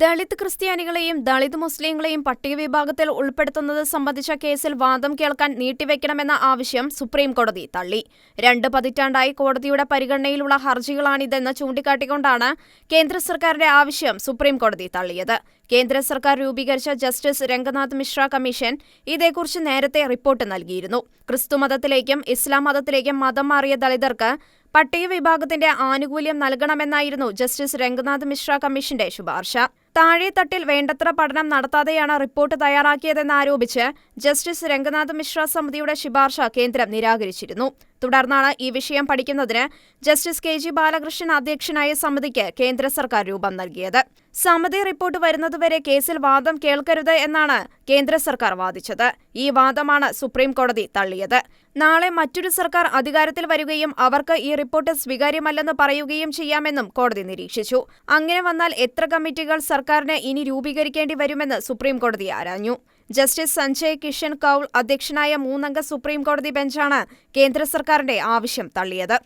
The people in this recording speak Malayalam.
ദളിത് ക്രിസ്ത്യാനികളെയും ദളിത് മുസ്ലിങ്ങളെയും പട്ടിക വിഭാഗത്തിൽ ഉൾപ്പെടുത്തുന്നത് സംബന്ധിച്ച കേസിൽ വാദം കേൾക്കാൻ നീട്ടിവെക്കണമെന്ന ആവശ്യം സുപ്രീം കോടതി തള്ളി. രണ്ട് പതിറ്റാണ്ടായി കോടതിയുടെ പരിഗണനയിലുള്ള ഹർജികളാണിതെന്ന് ചൂണ്ടിക്കാട്ടിക്കൊണ്ടാണ് കേന്ദ്ര സർക്കാരിന്റെ ആവശ്യം സുപ്രീം കോടതി തള്ളിയത്. കേന്ദ്ര സർക്കാർ രൂപീകരിച്ച ജസ്റ്റിസ് രംഗനാഥ് മിശ്ര കമ്മീഷൻ ഇതേക്കുറിച്ച് നേരത്തെ റിപ്പോർട്ട് നൽകിയിരുന്നു. ക്രിസ്തുമതത്തിലേക്കും ഇസ്ലാം മതത്തിലേക്കും മതം മാറിയ ദളിതർക്ക് പട്ടിക വിഭാഗത്തിന്റെ ആനുകൂല്യം നൽകണമെന്നായിരുന്നു ജസ്റ്റിസ് രംഗനാഥ് മിശ്ര കമ്മീഷന്റെ ശുപാർശ. താഴെത്തട്ടിൽ വേണ്ടത്ര പഠനം നടത്താതെയാണ് റിപ്പോർട്ട് തയ്യാറാക്കിയതെന്നാരോപിച്ച് ജസ്റ്റിസ് രംഗനാഥ് മിശ്ര സമിതിയുടെ ശുപാർശ കേന്ദ്രം നിരാകരിച്ചിരുന്നു. തുടർന്നാണ് ഈ വിഷയം പഠിക്കുന്നതിന് ജസ്റ്റിസ് കെ ജി ബാലകൃഷ്ണൻ അധ്യക്ഷനായ സമിതിക്ക് കേന്ദ്ര സർക്കാർ രൂപം നൽകിയത്. സമിതി റിപ്പോർട്ട് വരുന്നതുവരെ കേസിൽ വാദം കേൾക്കരുത് എന്നാണ് കേന്ദ്ര സർക്കാർ വാദിച്ചത്. ഈ വാദമാണ് സുപ്രീം കോടതി തള്ളിയത്. നാളെ മറ്റൊരു സർക്കാർ അധികാരത്തിൽ വരികയും അവർക്ക് ഈ റിപ്പോർട്ട് സ്വീകാര്യമല്ലെന്ന് പറയുകയും ചെയ്യാമെന്നും കോടതി നിരീക്ഷിച്ചു. അങ്ങനെ വന്നാൽ എത്ര കമ്മിറ്റികൾ സർക്കാരിന് ഇനി രൂപീകരിക്കേണ്ടി വരുമെന്ന് സുപ്രീം കോടതി ആരാഞ്ഞു. ജസ്റ്റിസ് സഞ്ജയ് കിഷൻ കൌൾ അധ്യക്ഷനായ മൂന്നംഗ സുപ്രീം കോടതി ബെഞ്ചാണ് കേന്ദ്ര സർക്കാരിന്റെ ആവശ്യം തള്ളിയത്.